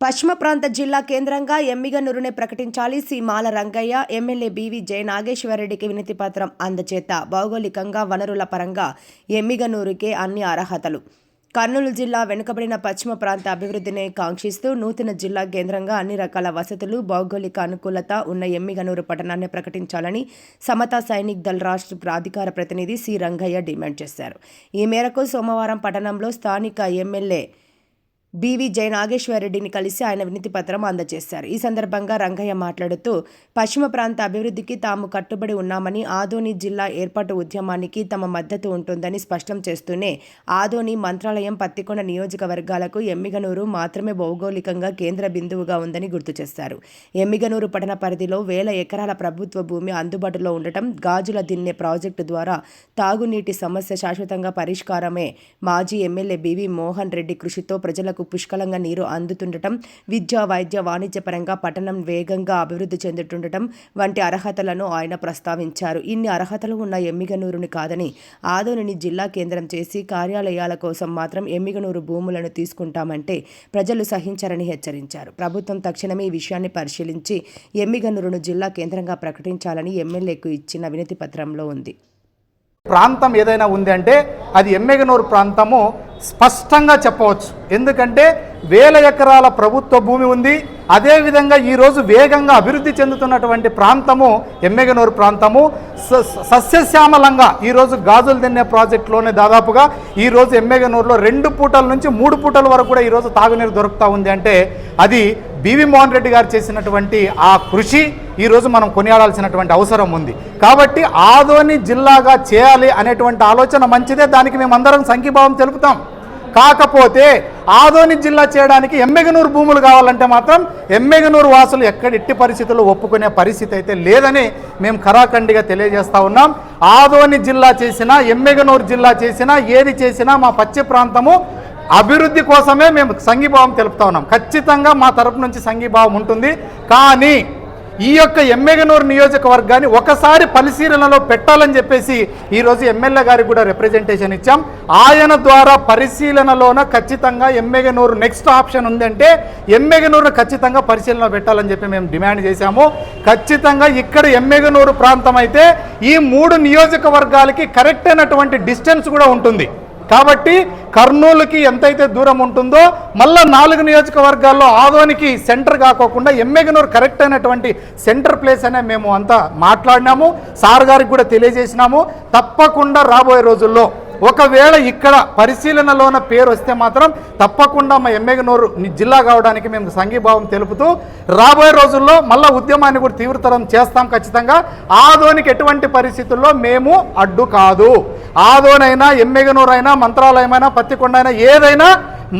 పశ్చిమ ప్రాంత జిల్లా కేంద్రంగా ఎమ్మిగనూరునే ప్రకటించాలి. C. Mala Rangaiah MLA B V నాగేశ్వరరెడ్డికి వినతి పత్రం అందచేత భౌగోళికంగా వనరుల పరంగా ఎమ్మిగనూరుకే అన్ని అర్హతలు. కర్నూలు జిల్లా వెనుకబడిన పశ్చిమ ప్రాంత అభివృద్ధిని కాంక్షిస్తూ నూతన జిల్లా కేంద్రంగా అన్ని రకాల వసతులు భౌగోళిక అనుకూలత ఉన్న ఎమ్మిగనూరు పట్టణాన్ని ప్రకటించాలని సమతా సైనిక్ దళ రాష్ట్ర ప్రాధికార ప్రతినిధి సి. రంగయ్య డిమాండ్ చేశారు. ఈ మేరకు సోమవారం పట్టణంలో స్థానిక ఎమ్మెల్యే బీవీ జయ నాగేశ్వరరెడ్డిని కలిసి ఆయన వినతి పత్రం అందజేశారు. ఈ సందర్భంగా రంగయ్య మాట్లాడుతూ పశ్చిమ ప్రాంత అభివృద్ధికి తాము కట్టుబడి ఉన్నామని ఆదోని జిల్లా ఏర్పాటు ఉద్యమానికి తమ మద్దతు ఉంటుందని స్పష్టం చేస్తూనే ఆదోని మంత్రాలయం పత్తికొండ నియోజకవర్గాలకు ఎమ్మిగనూరు మాత్రమే భౌగోళికంగా కేంద్ర బిందువుగా ఉందని గుర్తు చేశారు. ఎమ్మిగనూరు పట్టణ పరిధిలో వేల ఎకరాల ప్రభుత్వ భూమి అందుబాటులో ఉండటం గాజుల దిన్నె ప్రాజెక్టు ద్వారా తాగునీటి సమస్య శాశ్వతంగా పరిష్కారమే మాజీ ఎమ్మెల్యే బీవీ మోహన్ రెడ్డి కృషితో ప్రజలకు పుష్కలంగా నీరు అందుతుండటం విద్య వైద్య వాణిజ్యపరంగా పట్టణం వేగంగా అభివృద్ధి చెందుతుండటం వంటి అర్హతలను ఆయన ప్రస్తావించారు. ఇన్ని అర్హతలు ఉన్న ఎమ్మిగనూరుని కాదని ఆదోనిని జిల్లా కేంద్రం చేసి కార్యాలయాల కోసం మాత్రం ఎమ్మిగనూరు భూములను తీసుకుంటామంటే ప్రజలు సహించరని హెచ్చరించారు. ప్రభుత్వం తక్షణమే ఈ విషయాన్ని పరిశీలించి ఎమ్మిగనూరును జిల్లా కేంద్రంగా ప్రకటించాలని ఎమ్మెల్యేకు ఇచ్చిన వినతి పత్రంలో ఉంది. ప్రాంతం ఏదైనా ఉంది అంటే అది ఎమ్మెగనూరు ప్రాంతము స్పష్టంగా చెప్పవచ్చు. ఎందుకంటే వేల ఎకరాల ప్రభుత్వ భూమి ఉంది. అదేవిధంగా ఈరోజు వేగంగా అభివృద్ధి చెందుతున్నటువంటి ప్రాంతము ఎమ్మెగనూరు ప్రాంతము. స- సస్యశ్యామలంగా ఈరోజు గాజులు తిన్నే ప్రాజెక్టులోనే దాదాపుగా ఈరోజు ఎమ్మెగనూరులో రెండు పూటల నుంచి మూడు పూటల వరకు కూడా ఈరోజు తాగునీరు దొరుకుతూ ఉంది. అంటే అది బివి మోహన్ రెడ్డి గారు చేసినటువంటి ఆ కృషి ఈరోజు మనం కొనియాడాల్సినటువంటి అవసరం ఉంది. కాబట్టి ఆదోని జిల్లాగా చేయాలి అనేటువంటి ఆలోచన మంచిదే దానికి మేమందరం సంఘీభావం తెలుపుతాం. కాకపోతే ఆదోని జిల్లా చేయడానికి ఎమ్మెగనూరు భూములు కావాలంటే మాత్రం ఎమ్మెగనూరు వాసులు ఎక్కడ ఎట్టి పరిస్థితుల్లో ఒప్పుకునే పరిస్థితి అయితే లేదని మేము ఖరాఖండిగా తెలియజేస్తూ ఉన్నాం. ఆదోని జిల్లా చేసినా ఎమ్మెగనూరు జిల్లా చేసినా ఏది చేసినా మా పశ్చిమ ప్రాంతము అభివృద్ధి కోసమే మేము సంఘీభావం తెలుపుతా ఉన్నాం. ఖచ్చితంగా మా తరపు నుంచి సంఘీభావం ఉంటుంది. కానీ ఈ యొక్క ఎమ్మెగనూరు నియోజకవర్గాన్ని ఒకసారి పరిశీలనలో పెట్టాలని చెప్పేసి ఈరోజు ఎమ్మెల్యే గారికి కూడా రిప్రజెంటేషన్ ఇచ్చాం. ఆయన ద్వారా పరిశీలనలోన ఖచ్చితంగా ఎమ్మెగనూరు నెక్స్ట్ ఆప్షన్ ఉందంటే ఎమ్మెగనూరును ఖచ్చితంగా పరిశీలన పెట్టాలని చెప్పి మేము డిమాండ్ చేశాము. ఖచ్చితంగా ఇక్కడ ఎమ్మెగనూరు ప్రాంతం అయితే ఈ మూడు నియోజకవర్గాలకి కరెక్ట్ అయినటువంటి డిస్టెన్స్ కూడా ఉంటుంది. కాబట్టి కర్నూలుకి ఎంతైతే దూరం ఉంటుందో మళ్ళా నాలుగు నియోజకవర్గాల్లో ఆదోనికి సెంటర్ కాకోకుండా ఎమ్మెగనూరు కరెక్ట్ అయినటువంటి సెంటర్ ప్లేస్ అనే మేము అంతా మాట్లాడినాము. సార్ గారికి కూడా తెలియజేసినాము. తప్పకుండా రాబోయే రోజుల్లో ఒకవేళ ఇక్కడ పరిశీలనలోన పేరు వస్తే మాత్రం తప్పకుండా మా ఎమ్మెగనూరు జిల్లా కావడానికి మేము సంఘీభావం తెలుపుతూ రాబోయే రోజుల్లో మళ్ళా ఉద్యమాన్ని కూడా తీవ్రతరం చేస్తాం ఖచ్చితంగా. ఆదోనికి ఎటువంటి పరిస్థితుల్లో మేము అడ్డు కాదు. ఆదోనైనా ఎమ్మెగనూరైనా మంత్రాలయమైనా పత్తికొండ అయినా ఏదైనా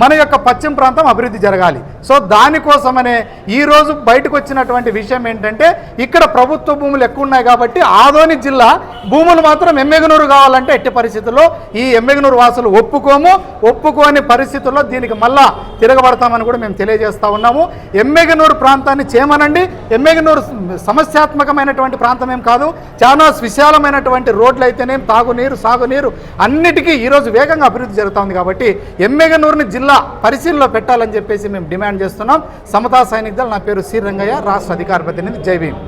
మన యొక్క పశ్చిమ ప్రాంతం అభివృద్ధి జరగాలి. సో దానికోసమనే ఈరోజు బయటకు వచ్చినటువంటి విషయం ఏంటంటే ఇక్కడ ప్రభుత్వ భూములు ఎక్కువ ఉన్నాయి కాబట్టి ఆదోని జిల్లా భూములు మాత్రం ఎమ్మెగనూరు కావాలంటే ఎట్టి పరిస్థితుల్లో ఈ ఎమ్మెగనూరు వాసులు ఒప్పుకోము. ఒప్పుకోని పరిస్థితుల్లో దీనికి మళ్ళా తిరగబడతామని కూడా మేము తెలియజేస్తా ఉన్నాము. ఎమ్మెగనూరు ప్రాంతాన్ని చేయమనండి. ఎమ్మెగనూరు సమస్యాత్మకమైనటువంటి ప్రాంతం ఏం కాదు. చాలా విశాలమైనటువంటి రోడ్లు అయితేనేం తాగునీరు సాగునీరు అన్నిటికీ ఈరోజు వేగంగా అభివృద్ధి జరుగుతోంది కాబట్టి ఎమ్మెగనూరుని జిల్లా పరిశీలనలో పెట్టాలని చెప్పేసి మేము డిమాండ్ చేస్తున్నాం. సమతా సైనిక్ దళ నా పేరు శ్రీరంగయ్య రాష్ట్ర అధికార ప్రతినిధి జై భీమ్.